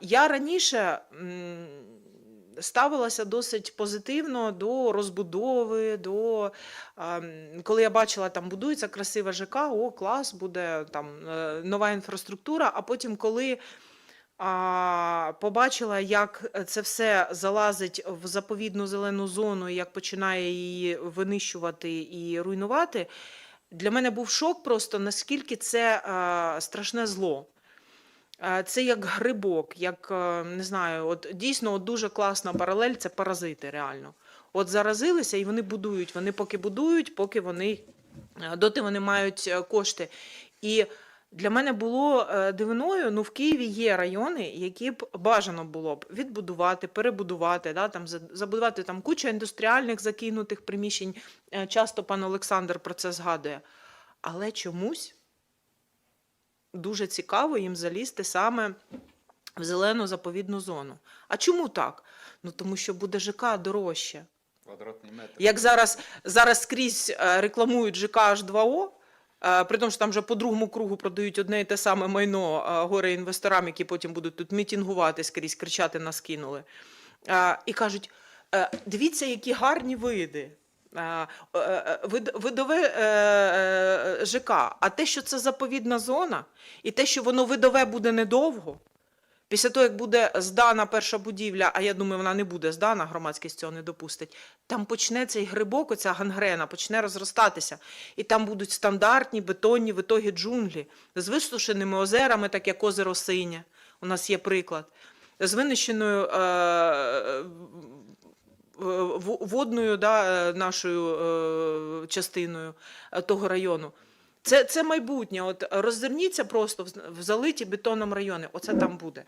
Я раніше ставилася досить позитивно до розбудови, до коли я бачила, там будується красива ЖК, о, клас, буде там е, нова інфраструктура. А потім, коли побачила, як це все залазить в заповідну зелену зону, і як починає її винищувати і руйнувати. Для мене був шок просто, наскільки це а, страшне зло. А, Це як грибок, як е, не знаю, от дійсно от дуже класна паралель це паразити реально. От заразилися і вони будують. Вони поки будують, поки вони е, доти вони мають е, кошти. І для мене було е, дивиною, ну в Києві є райони, які б бажано було б відбудувати, перебудувати, да, там, забудувати там куча індустріальних закинутих приміщень. Е, Часто пан Олександр про це згадує. Але чомусь дуже цікаво їм залізти саме в зелену заповідну зону. А чому так? Ну тому що буде ЖК дорожче. Квадратний метр. Як зараз, зараз скрізь е, рекламують ЖК H2O, е, при тому, що там вже по другому кругу продають одне і те саме майно е, горе інвесторам, які потім будуть тут мітінгувати скрізь, кричати нас кинули. І кажуть: дивіться, які гарні види. Е, е, е, вид- Видове ЖК, а те, що це заповідна зона, і те, що воно видове буде недовго, Після того, як буде здана перша будівля, а я думаю, вона не буде здана, громадськість цього не допустить. Там почне цей грибок, оця гангрена, почне розростатися. І там будуть стандартні бетонні витоги джунглі з висушеними озерами, так як озеро Синє. У нас є приклад. З винищеною водною да, е, нашою е, частиною е, того району. Це, це майбутнє. От роззирніться просто в в залиті бетоном райони. Оце там буде.